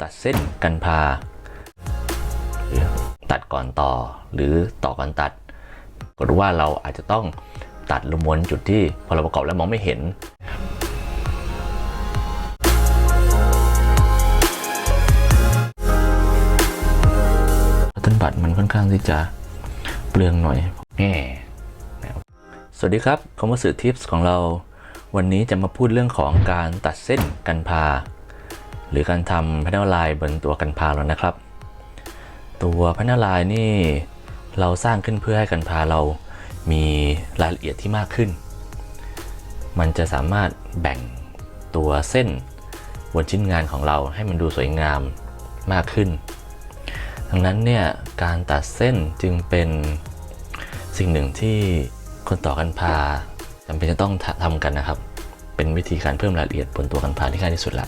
ตัดเส้นกันพา ตัดก่อนต่อหรือต่อก่อนตัด ก็รู้ว่าเราอาจจะต้องตัดลมวนจุดที่พอเราประกอบแล้วมองไม่เห็นต้นบัตรมันค่อนข้างที่จะเปลืองหน่อยแง่สวัสดีครับคอมมสื่อทิปส์ของเรา วันนี้จะมาพูดเรื่องของการตัดเส้นกันพา หรือการทำแพนเนลไลน์บนตัวกันพาเรานะครับ ตัวแพนเนลไลน์นี่เราสร้างขึ้นเพื่อให้กันพาเรามีรายละเอียดที่มากขึ้น มันจะสามารถแบ่งตัวเส้นบนชิ้นงานของเราให้มันดูสวยงามมากขึ้น ดังนั้นเนี่ยการตัดเส้นจึงเป็นสิ่งหนึ่งที่คนต่อกันพาจำเป็นจะต้องทำกันนะครับ เป็นวิธีการเพิ่มรายละเอียดบนตัวกันพาที่ง่ายที่สุดละ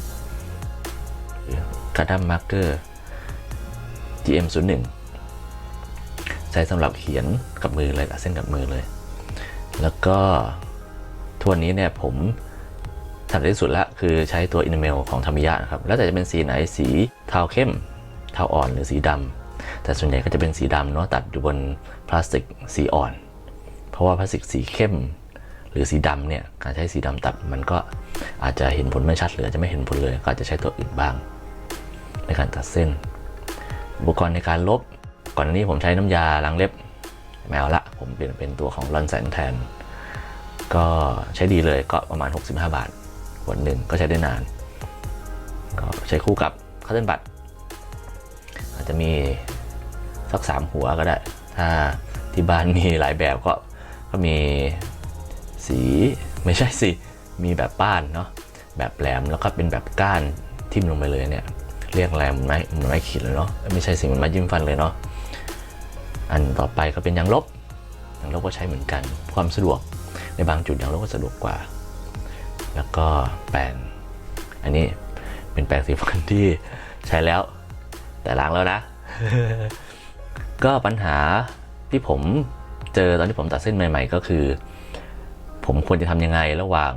การดัมมาร์เกอร์ GM01 ใช้สำหรับเขียนกับมือเลยตัดเส้นกับมือเลย แล้วก็ทวนนี้เนี่ยผมถนัดที่สุดละคือใช้ตัวอินเมลของธรรมิยะนะครับ แล้วแต่จะเป็นสีไหนสีเทาเข้ม เทาอ่อนหรือสีดำ แต่ส่วนใหญ่ก็จะเป็นสีดำเนาะตัดอยู่บนพลาสติกสีอ่อน เพราะว่าพลาสติกสีเข้ม หรือสีดำเนี่ยการใช้สีดำตัดมันก็อาจจะเห็นผลไม่ชัดหรืออาจจะไม่เห็นผลเลยก็อาจจะใช้ตัวอื่นบ้าง ในการตัดเส้น อุปกรณ์ในการลบ ก่อนหน้านี้ผมใช้น้ำยาล้างเล็บแมวละผมเปลี่ยนเป็นตัวของรอนแสนแทน ก็ใช้ดีเลยก็ประมาณ 65 บาทขวดหนึ่งก็ใช้ได้นาน ก็ใช้คู่กับคัตเติ้ลบัตอาจจะมีสักสามหัวก็ได้ ถ้าที่บ้านมีหลายแบบก็ก็มี สีไม่ใช่สิ มีแบบป้านเนาะแบบแหลมแล้วก็เป็นแบบก้านทิ่มลงไปเลยเนี่ยเรียกแหลมไม้เหมือนไม้ขีดเลยเนาะไม่ใช่สิเหมือนไม้ยิ้มฟันเลยเนาะอันต่อไปก็เป็นยางลบยางลบก็ใช้เหมือนกัน ความสะดวกในบางจุดยางลบก็สะดวกกว่า แล้วก็แปรงอันนี้เป็นแปรงสีฟันที่ใช้แล้ว แต่ล้างแล้วนะ ก็ปัญหาที่ผมเจอตอนที่ผมตัดเส้นใหม่ ๆ ก็คือ ผมควรจะทำยังไงระหว่าง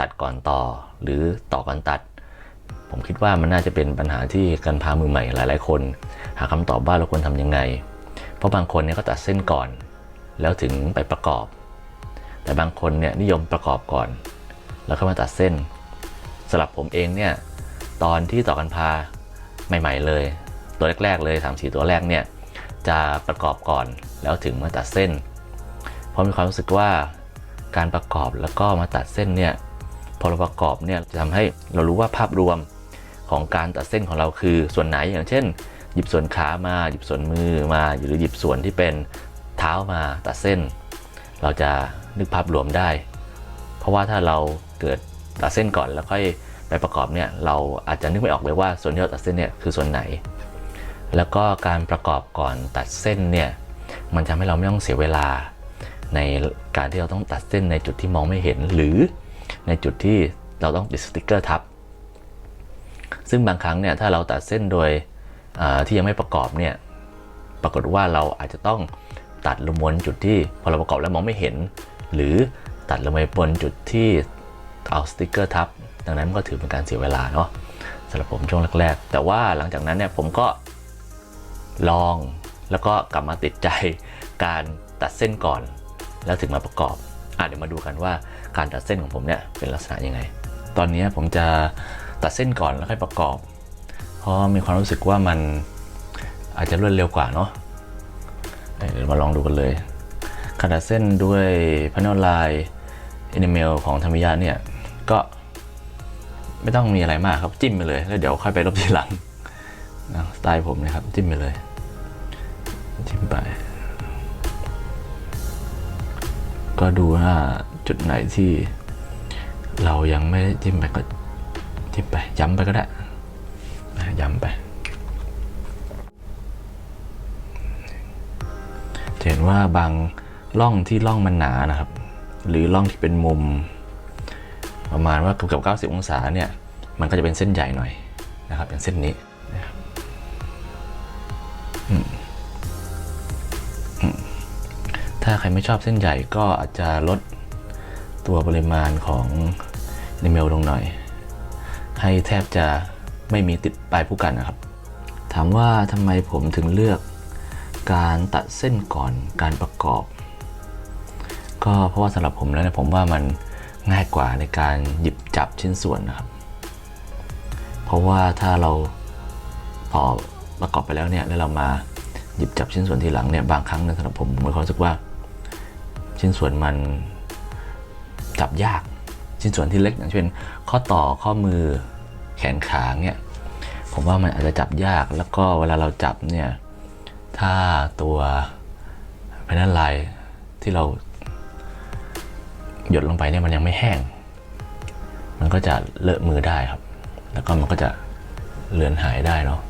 ตัดก่อนต่อ หรือต่อก่อนตัด ผมคิดว่ามันน่าจะเป็นปัญหาที่การพามือใหม่หลาย ๆ คน หาคำตอบว่าเราควรทำยังไง เพราะบางคนเนี่ยก็ตัดเส้นก่อน แล้วถึงไปประกอบ แต่บางคนเนี่ยนิยมประกอบก่อน แล้วค่อยมาตัดเส้นสำหรับผมเองเนี่ยตอนที่ต่อกันพาใหม่ ๆ เลย ตัวแรก ๆ เลยสามสีตัวแรกเนี่ยจะประกอบก่อนแล้วถึงมาตัดเส้น เพราะมีความรู้สึกว่า การประกอบแล้วก็มาตัดเส้นเนี่ยพอเราประกอบเนี่ยจะทำให้เรารู้ว่าภาพรวมของการตัดเส้นของเราคือส่วนไหนอย่างเช่น หยิบส่วนขามาหยิบส่วนมือมาหรือหยิบส่วนที่เป็นเท้ามาตัดเส้น เราจะนึกภาพรวมได้ เพราะว่าถ้าเราเกิดตัดเส้นก่อนแล้วค่อยไปประกอบเนี่ยเราอาจจะนึกไม่ออกเลยว่าส่วนที่เราตัดเส้นเนี่ยคือส่วนไหน แล้วก็การประกอบก่อนตัดเส้นเนี่ยมันทำให้เราไม่ต้องเสียเวลา ในการที่เราต้องตัดเส้นในจุดที่มองไม่เห็น หรือในจุดที่เราต้องติดสติกเกอร์ทับ ซึ่งบางครั้งเนี่ยถ้าเราตัดเส้นโดยที่ยังไม่ประกอบเนี่ยปรากฏว่าเราอาจจะต้องตัดลงบนจุดที่พอเราประกอบแล้วมองไม่เห็น หรือตัดลงไปบนจุดที่เอาสติกเกอร์ทับ ดังนั้นก็ถือเป็นการเสียเวลาเนาะสำหรับผมช่วงแรกๆ แต่ว่าหลังจากนั้นเนี่ยผมก็ลองแล้วก็กลับมาติดใจการตัดเส้นก่อน แล้วถึงมาประกอบอะเดี๋ยวมาดูกันว่าการตัดเส้นของผมเนี่ยเป็นลักษณะยังไง ตอนนี้ผมจะตัดเส้นก่อนแล้วค่อยประกอบ เพราะมีความรู้สึกว่ามันอาจจะรวดเร็วกว่าเนาะเดี๋ยวมาลองดูกันเลยการตัดเส้นด้วยพานอลไลน์อินเมลของธรรมยะเนี่ยก็ไม่ต้องมีอะไรมากครับจิ้มไปเลยแล้วเดี๋ยวค่อยไปลบทีหลังนะสไตล์ผมนะครับจิ้มไปเลย จิ้มไป ก็ดูว่าจุดไหนที่เรายังไม่ได้จิ้มไปก็จิ้มไปย้ำไปก็ได้ย้ำไปเห็นว่าบางร่องที่ร่องมันหนานะครับ หรือร่องที่เป็นมุม ประมาณว่าเกือบ90 องศาเนี่ย มันก็จะเป็นเส้นใหญ่หน่อยนะครับอย่างเส้นนี้ ถ้าใครไม่ชอบเส้นใหญ่ก็อาจจะลดตัวปริมาณของในเมลลงหน่อย ให้แทบจะไม่มีติดปลายผู้กันนะครับ ถามว่าทำไมผมถึงเลือกการตัดเส้นก่อนการประกอบ ก็เพราะว่าสำหรับผมแล้วเนี่ยผมว่ามันง่ายกว่าในการหยิบจับชิ้นส่วนนะครับ เพราะว่าถ้าเราพอประกอบไปแล้วเนี่ยแล้วเรามาหยิบจับชิ้นส่วนทีหลังเนี่ยบางครั้งเนี่ยสำหรับผมผมมีความรู้สึกว่า ชิ้นส่วนมันจับยาก ชิ้นส่วนที่เล็กอย่างเช่น ข้อต่อข้อมือแขนขาเนี่ยผมว่ามันอาจจะจับยากแล้วก็เวลาเราจับเนี่ยถ้าตัวแผ่นลายที่เราหยดลงไปเนี่ยมันยังไม่แห้ง มันก็จะเลอะมือได้ครับ แล้วก็มันก็จะเลือนหายได้เนาะ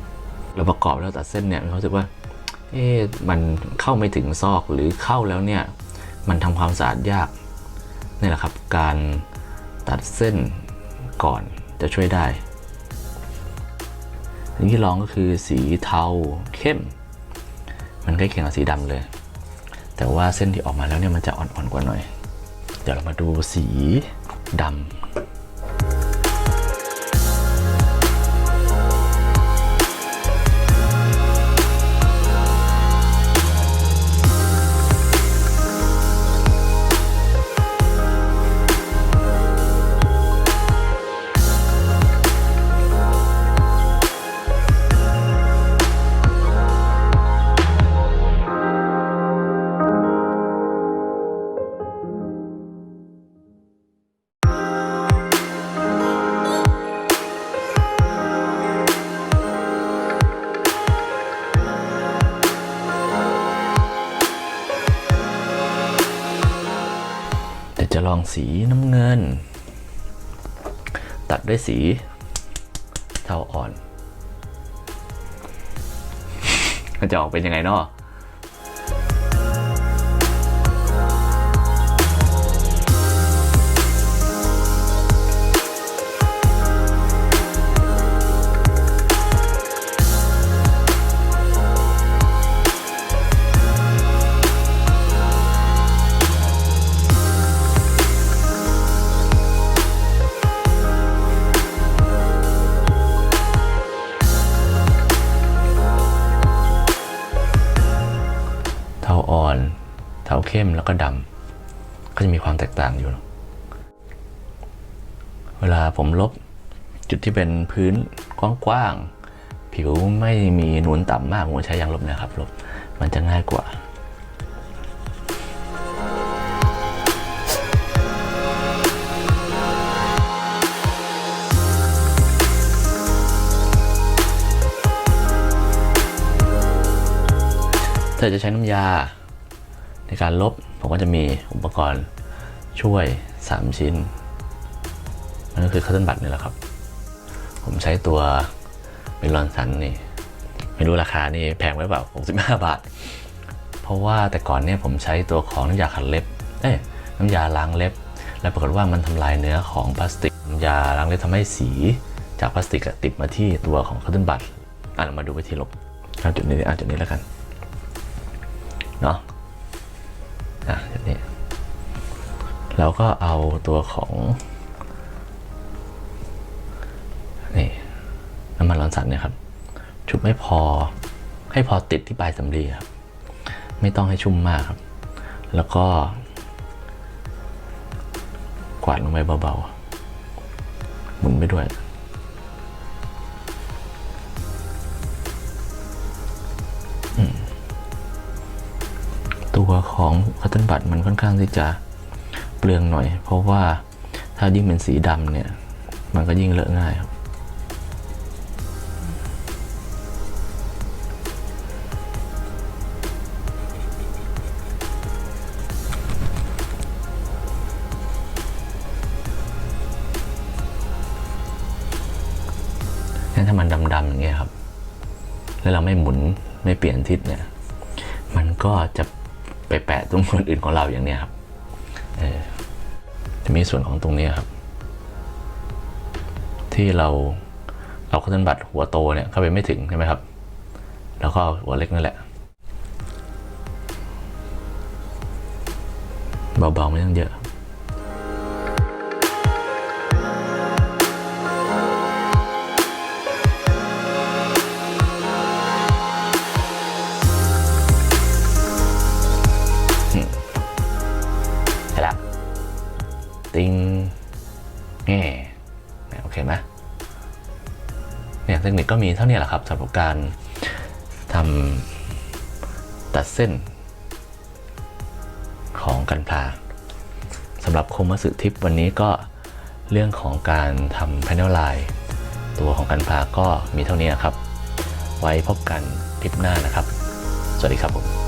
เราประกอบแล้วตัดเส้นเนี่ยมีควาสึกว่า เอ๊ะมันเข้าไม่ถึงซอกหรือเข้าแล้วเนี่ย มันทำความสะอาดยากนี่แหละครับ การตัดเส้นก่อนจะช่วยได้สิ่งที่ลองก็คือสีเทาเข้ม มันใกล้เคียงกับสีดำเลย แต่ว่าเส้นที่ออกมาแล้วเนี่ยมันจะอ่อนๆกว่าหน่อย เดี๋ยวเรามาดูสีดำ องสีน้ำเงิน ตัดด้วยสีเทาอ่อน มันจะออกเป็นยังไงเนาะ เข้มแล้วก็ดำก็จะมีความแตกต่างอยู่ เวลาผมลบจุดที่เป็นพื้นกว้างๆผิวไม่มีหนุนต่ำมากผมใช้ยางลบนะครับลบมันจะง่ายกว่าถ้าจะใช้น้ำยา ในการลบผมก็จะมีอุปกรณ์ช่วย 3 ชิ้นนั่นก็คือคัตเติลบัตนี่แหละครับ ผมใช้ตัวเมลอนสันนี่ ไม่รู้ราคานี่แพงไว้เปล่า 65 บาท เพราะว่าแต่ก่อนเนี่ยผมใช้ตัวของน้ำยาขัดเล็บ เอ้ยน้ำยาล้างเล็บ แล้วปรากฏว่ามันทำลายเนื้อของพลาสติก น้ำยาล้างเล็บทำให้สีจากพลาสติกติดมาที่ตัวของคัตเติลบัตอะเรามาดูวิธีลบเอาจุดนี้อะจุดนี้แล้วกัน เนาะ เราก็เอาตัวของนี่น้ำมันร้อนสันเนี่ยครับ ชุบไม่พอให้พอติดที่ปลายสำลีครับ ไม่ต้องให้ชุ่มมากครับ แล้วก็ กวาดลงไปเบาๆ หมุนไปด้วยตัวของคัตเติลบัตมันค่อนข้างที่จะ เปลืองหน่อย เพราะว่าถ้ายิ่งเป็นสีดำเนี่ย มันก็ยิ่งเลอะง่ายครับงั้นถ้ามันดำๆอย่างเงี้ยครับ แล้วเราไม่หมุนไม่เปลี่ยนทิศเนี่ย มันก็จะไปแปะตรงส่วนอื่นของเราอย่างเนี้ยครับ เออ มีส่วนของตรงนี้ครับ ที่เราเอาคัตเติลบัตรหัวโตเนี่ยเข้าไปไม่ถึงใช่ไหมครับ แล้วก็เอาหัวเล็กนั่นแหละเบาๆไม่ต้องเยอะ ติงนี่โอเคไหมเนี่ยเทคนิคก็มีเท่านี้แหละครับสำหรับการทำตัดเส้น ของกันพาสำหรับคมัสึทิปวันนี้ก็เรื่องของการทำแพนเนลไลน์ตัวของกันพาก็มีเท่านี้ครับ ไว้พบกันคลิปหน้านะครับ สวัสดีครับผม